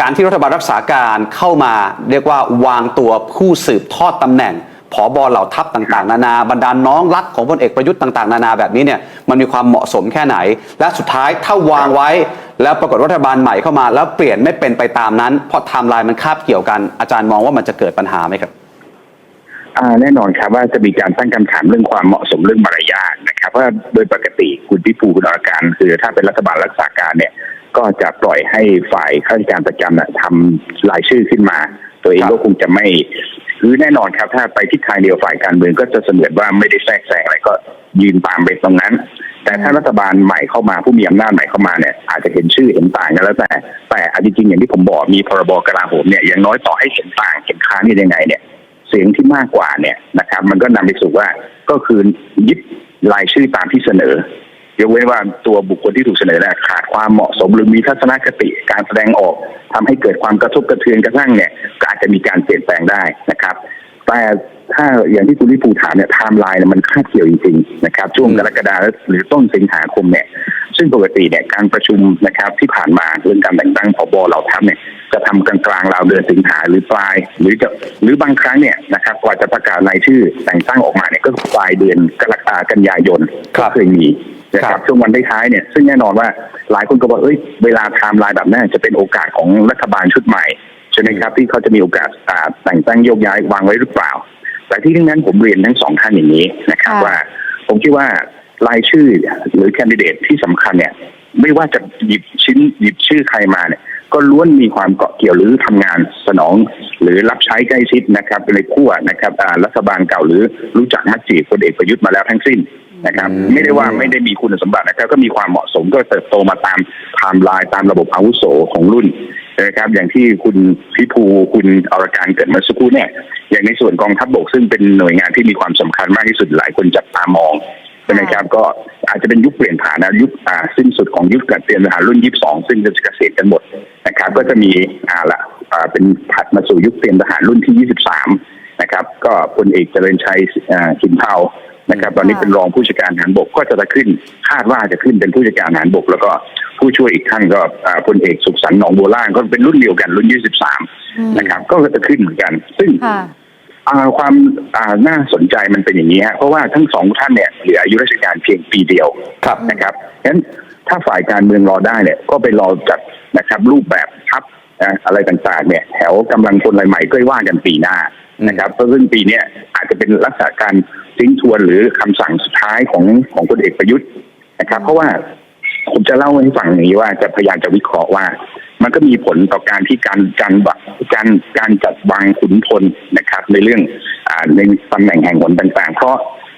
การที่รัฐบาลรักษาการเข้ามาเรียกว่าวางตัวผู้สืบทอดตำแหน่งผอบอเหล่าทัพต่างๆ นานาบรรดาน้องรักของพลเอกประยุทธ์ต่างๆ นานาแบบนี้เนี่ยมันมีความเหมาะสมแค่ไหน และสุดท้ายถ้าวางไว้ แล้วปรากฏรัฐบาลใหม่เข้ามา แล้วเปลี่ยนไม่เป็นไปตามนั้น เพราะไทม์ไลน์มันคาบเกี่ยวกันอาจารย์มองว่ามันจะเกิดปัญหาไหมครับแน่นอนครับว่าจะมีการตั้งคำถามเรื่องความเหมาะสมเรื่องมารยาทนะครับว่าะโดยปกติคุณพิภูคุณอรการคือถ้าเป็นรัฐบาลรักษาการเนี่ย ก็จะปล่อยให้ฝ่ายข้าราชการประจำน่ะทำรายชื่อขึ้นมา ตัวเองครับก็คงจะไม่คือแน่นอนครับ ถ้าไปทิศทางเดียวฝ่ายการเมืองก็จะเสมือนว่าไม่ได้แทรกแซงอะไรก็ยืนตามไปตรงนั้น แต่ถ้ารัฐบาลใหม่เข้ามาผู้มีอำนาจใหม่เข้ามาเนี่ยอาจจะเห็นชื่อเห็นต่างกันแล้วแต่แต่เอาจริงๆอย่างที่ผมบอกมีพรบกลาโหมเนี่ยอย่างน้อยต่อให้เห็นต่างเห็นค้านนี่ยังไงเนี่ย เสียงที่มากกว่าเนี่ยนะครับ มันก็นำไปสู่ว่าก็คือยึดรายชื่อตามที่เสนอ ยกเว้นว่าตัวบุคคลที่ถูกเสนอเนี่ยขาดความเหมาะสมหรือมีทัศนคติการแสดงออกทำให้เกิดความกระทบกระเทือนกระทั่งเนี่ยก็อาจจะมีการเปลี่ยนแปลงได้นะครับ แต่ ถ้าอย่างที่คุณลิภูถามเนี่ยไทม์ไลน์เนี่ยมันคาดเกี่ยวจริงๆนะครับ ช่วงกรกฎาคมหรือต้นสิงหาคมเนี่ย ซึ่งปกติเนี่ยการประชุมนะครับที่ผ่านมาเรื่องการแต่งตั้งผบเหล่าทัพเนี่ยจะทำกลางกลางๆราวเดือนสิงหาหรือปลาย หรือจะหรือบางครั้งเนี่ยนะครับกว่าจะประกาศรายชื่อแต่งตั้งออกมาเนี่ยก็ปลายเดือนกรกฎากันยายนครัก็บเคยมีนะคครัรับบช่วงวันท้ายๆเนี่ยซึ่งแน่นอนว่าหลายคนก็บอกเอ้ยเวลาไทม์ไลน์แบบนั้นจะเป็นโอกาสของรัฐบาลชุดใหม่ใช่ไหมครับที่เขาจะมีโอกาสอ่าแต่งตั้งโยกย้ายวางไว้หรือเปล่า แต่ที่ทั้งนั้นผมเรียนทั้งสองท่านอย่างนี้นะครับค่ะว่า ผมคิดว่ารายชื่อหรือแคนดิเดตที่สำคัญเนี่ย ไม่ว่าจะหยิบชิ้นหยิบชื่อใครมาเนี่ย ก็ล้วนมีความเกาะเกี่ยวหรือทำงานสนอง หรือรับใช้ใกล้ชิดนะครับในขั้วนะครับอ่ารัฐบาลเก่าหรือรู้จักมักจีบพลเอกประยุทธ์มาแล้วทั้งสิ้นนะครับอืมไม่ได้ว่าไม่ได้มีคุณสมบัตินะครับก็มีความเหมาะสมก็เติบโตมาตามไทม์ไลน์ตามระบบอาวุโสของรุ่น นะครับอย่างที่คุณพิภูคุณอรการเกิดมาสักครู่เนี่ยอย่างในส่วนกองทัพบกซึ่งเป็นหน่วยงานที่มีความสำคัญมากที่สุดหลายคนจับตามองใช่ไหมครับก็อาจจะเป็นยุคเปลี่ยนผ่านนะยุคอ่าสิ้นสุดของยุคการเตรียมทหารรุ่น 22 ซึ่งจะเกษียณกันหมดนะครับก็จะมีอ่าละอ่าเป็นถัดมาสู่ยุคเตรียมทหารรุ่นที่ 23 นะครับ ก็พลเอกเจริญชัยอ่าขินเทานะครับ ตอนนี้ค่ะเป็นรองผู้จัดการทหารบกก็จะขึ้นคาดว่าจะขึ้นเป็นผู้จัดการทหารบก แล้วก็ ผู้ช่วยอีกท่านก็อ่าพลเอกสุขสันต์หนองบัวล่างก็เป็นรุ่นเดียวกันรุ่น23นะครับ ก็จะขึ้นเหมือนกัน ซึ่งค่ะอ่าความอ่าน่าสนใจมันเป็นอย่างนี้ฮะเพราะว่าทั้งสองท่านเนี่ยเหลืออายุราชการเพียงปีเดียวครับนะครับฉะนั้นถ้าฝ่ายการเมืองรอได้เนี่ยก็ไปรอจัดนะครับ รูปแบบทัพนะอะไรต่างๆ เนี่ย แถวกำลังพลรายใหม่ก็ว่ากันปีหน้านะครับเพราะซึ่งปีเนี้ยอาจจะเป็นลักษณะการทิ้งทวนหรือคำสั่งสุดท้ายของของพลเอกประยุทธ์นะครับ เพราะว่า ผมจะเล่าให้ฟังอย่างนี้ว่าจะพยายามจะวิเคราะห์ว่า มันก็มีผลต่อการที่การการบักการการจัดวางขุนพลนะครับ ในเรื่องอ่าในตำแหน่งแห่งหนต่าง ๆ เพราะ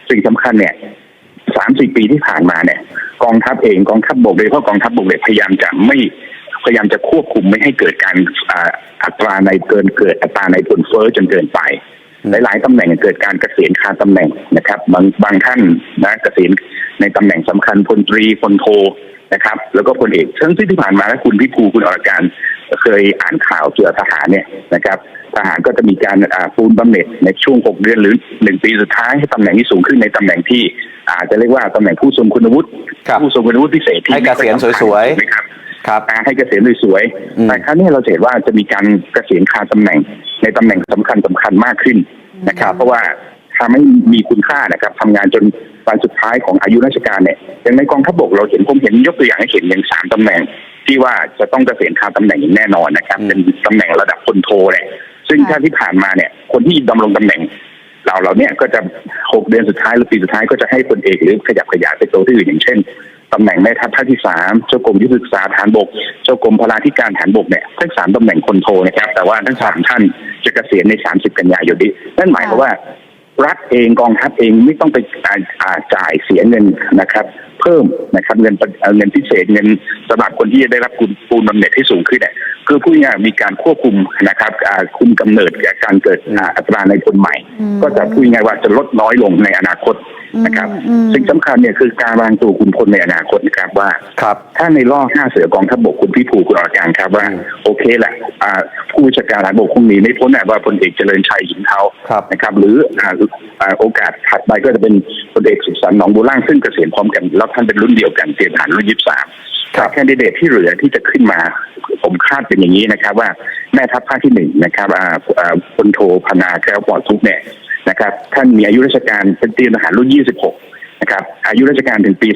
สิ่งสำคัญเนี่ยสามสี่ปีที่ผ่านมาเนี่ย กองทัพเองกองทัพบกโดยเฉพาะกองทัพบกเนี่ยพยายามจะไม่พยายามจะควบคุมไม่ให้เกิดการอ่าอัตราในเกินเกิดอัตราในผลเฟ้อจนเกินไปอืมหลายๆตำแหน่งเกิดการเกษียณคาตำแหน่งนะครับ บางบางท่านนะเกษียณในตำแหน่งสำคัญพลตรีพลโท นะครับ แล้วก็พลเอกทั้งที่ที่ผ่านมาแล้วคุณพิภูคุณอรการเคยอ่านข่าวเกี่ยวกับทหารเนี่ยนะครับทหารก็จะมีการอ่าปูนบำเหน็จในช่วง 6 เดือนหรือ 1 ปีสุดท้ายให้ตำแหน่งที่สูงขึ้นในตำแหน่งที่อาจจะเรียกว่าตำแหน่งผู้ทรงคุณวุฒิครับผู้ทรงคุณวุฒิพิเศษที่ให้เกษียณไม่ค่อสวยๆถูกไหมครับครับอ่าให้เกษียณสวยอืมๆแต่ครั้งนี้เราจะเห็นว่าจะมีการเกษียณคาตำแหน่งในตำแหน่งสำคัญสำคัญมากขึ้นนะครับ เพราะว่า ทำให้มีคุณค่านะครับทำงานจนวันสุดท้ายของอายุราชการเนี่ยอย่างในกองทัพบกเราเห็นผมเห็นยกตัวอย่างให้เห็นอย่างสามตำแหน่ง ที่ว่าจะต้องเกษียณคาตำแหน่งอย่างแน่นอนนะครับอืมเป็นตำแหน่งระดับพลโทเนี่ยซึ่งค่ะถ้าที่ผ่านมาเนี่ย คนที่ดำรงตำแหน่งเราเราเนี่ยก็จะหกเดือนสุดท้ายหรือปีสุดท้ายก็จะให้พลเอกหรือขยับขยายไปตัวที่อื่นอย่างเช่นตำแหน่งแม่ทัพภาคที่สามเจ้ากรมยุทธศึกษาฐานบก เจ้ากรมพลาธิการฐานบกเนี่ยทั้งสามตำแหน่งคนโทนะครับ แต่ว่าทั้งสามท่านจะเกษียณใน30กันยายนนี้นั่นหมายความว่า รัฐเองกองทัพเองไม่ต้องไปจ่ายเสียเงินนะครับ เพิ่มนะครับเงินเงินพิเศษเงินสำหรับคนที่จะได้รับคุณปูนบำเหน็จที่สูงขึ้นเนี่ย คือพูดง่ายๆมีการควบคุมนะครับอ่าคุมกำเนิดการเกิดอ่าอัตราในพลใหม่อืมก็จะพูดง่ายๆว่าจะลดน้อยลงในอนาคตนะครับอืมอืมสิ่งสำคัญเนี่ยคือการวางตัวคุณพลในอนาคตนะครับว่าครับถ้าในรอบห้าเสือกองทัพบกคุณพี่ภูคุณอรการครับว่าอืมโอเคแหละอ่าผู้บัญชาการทหารบกคงหนีไม่พ้นแหละว่าพลเอกเจริญชัยหินเทาครับนะครับ หรืออ่าอ่าโอกาสถัดไปก็จะเป็นพลเอกสุขสันต์หนองบัวล่างซึ่งเกษียณพร้อมกัน แล้วท่านเป็นรุ่นเดียวกันเตรียมทหารรุ่นยี่สามครับ แคนดิเดตที่เหลือที่จะขึ้นมาผมคาดเป็นอย่างนี้นะครับ ว่าแม่ทัพภาคที่หนึ่งนะครับอ่าอ่าพลโทพนาแก้วปลอดทุกข์เนี่ยนะครับ ท่านมีอายุราชการเป็นเตรียมทหารรุ่น 26 นะครับ อายุราชการถึงปี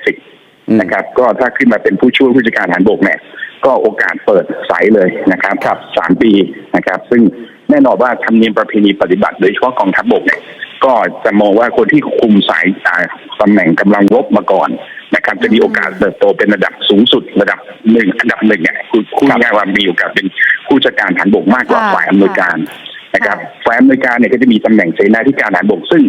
2570 นะครับ ก็ถ้าขึ้นมาเป็นผู้ช่วยผู้จัดการทหารบกเนี่ยก็โอกาสเปิดสายเลยนะครับครับสามปีนะครับ ซึ่งแน่นอนว่าธรรมเนียมประเพณีปฏิบัติโดยเฉพาะกองทัพบกเนี่ย ก็จะมองว่าคนที่คุมสายอ่าตำแหน่งกำลังรบมาก่อนนะครับ จะมีโอกาสเติบโตเป็นระดับสูงสุดระดับหนึ่งอันดับหนึ่งเนี่ยคือคู่ครับง่ายๆว่ามีโอกาสเป็นผู้จัดการทหารบกมากกว่าค่ะฝ่ายอำนวยการนะครับค่ะฝ่ายอำนวยการเนี่ยก็จะมีตำแหน่งเสนาธิการทหารบกซึ่ง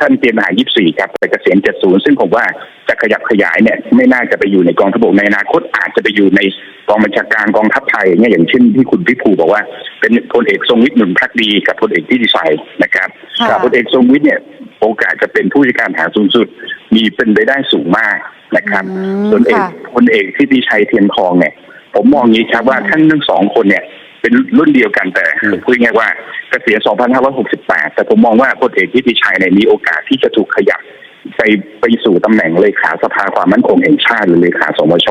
ท่านเตรียมทหาร24 ครับไปเกษียณ70 ซึ่งผมว่าจะขยับขยายเนี่ยไม่น่าจะไปอยู่ในกองทัพบกในอนาคตอาจจะไปอยู่ในกองบัญชาการกองทัพไทยเนี่ยอย่างเช่นที่คุณพิภูบอกว่า เป็นพลเอกทรงวิทย์หนุนพักดีกับพลเอกที่ดีไซน์นะครับ ค่ะ พลเอกทรงวิทย์เนี่ยโอกาสจะเป็นผู้จัดการทหารสูงสุด มีเป็นไปได้สูงมากนะครับ อืมส่วนเอกค่ะ พลเอกที่ดีชัยเทียนทองเนี่ย ผมมองอย่างนี้ครับว่าท่านทั้งสองคนเนี่ย เป็นรุ่นเดียวกันแต่อืม พูดง่ายๆว่าเกษียณ 2568 แต่ผมมองว่าพลเอกที่ดีชัยเนี่ยมีโอกาสที่จะถูกขยับไปไปสู่ตำแหน่งเลขาสภาความมั่นคงแห่งชาติหรือเลขาสมช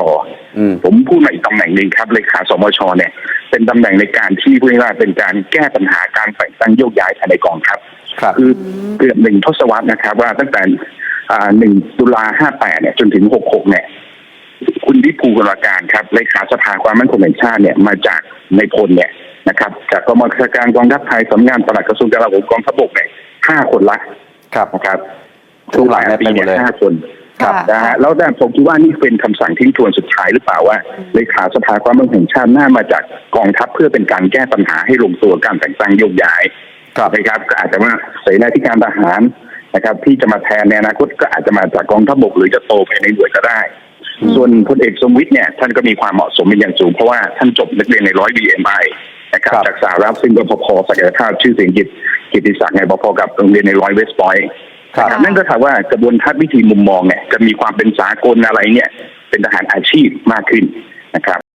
อืม ผมพูดมาอีกตำแหน่งหนึ่งครับเลขาสมชเนี่ย เป็นตำแหน่งในการที่พูดง่ายๆเป็นการแก้ปัญหาการแต่งตั้งโยกย้ายภายในกองทัพ ครับคือเกือบหนึ่งทศวรรษนะครับ ว่าตั้งแต่อ่าหนึ่งตุลาห้าแปดเนี่ยจนถึงหกหกเนี่ย คุณวิภูกรการครับเลขาสภาความมั่นคงแห่งชาติเนี่ยมาจากในพลเนี่ยนะครับ จากกองบัญชาการกองทัพไทยสำนักงานปลัดกระทรวงกลาโหมกองทัพบกเนี่ยห้าคนละครับนะครับช่วงหลังเนี่ยเป็นหมดเลยห้าคนครับนะฮะแล้วแต่ผมคิดว่านี่เป็นคำสั่งทิ้งทวนสุดท้ายหรือเปล่าว่าเลขาสภาความมั่นคงแห่งชาติน่ามาจากกองทัพเพื่อเป็นการแก้ปัญหาให้ลงตัวการแต่งตั้งโยกย้าย ครับนะครับก็อาจจะว่าเสนาธิการทหารนะครับ ที่จะมาแทนในอนาคตก็อาจจะมาจากกองทัพบกหรือจะโตไปในหน่วยก็ได้ ส่วนพลเอกสมวิทย์เนี่ยท่านก็มีความเหมาะสมเป็นอย่างสูง เพราะว่าท่านจบนักเรียนในร้อย BMI นะครับครับจากสหรัฐซึ่งก็พอๆศักยภาพชื่อเสียงกิตกิตติศักดิ์ไงพอๆกับโรงเรียนในร้อยเวสต์พอยต์ครับนั่นก็ถามว่ากระบวนทัศน์วิธีมุมมองเนี่ยจะมีความเป็นสากลอะไรเนี่ย เป็นทหารอาชีพมากขึ้นนะครับ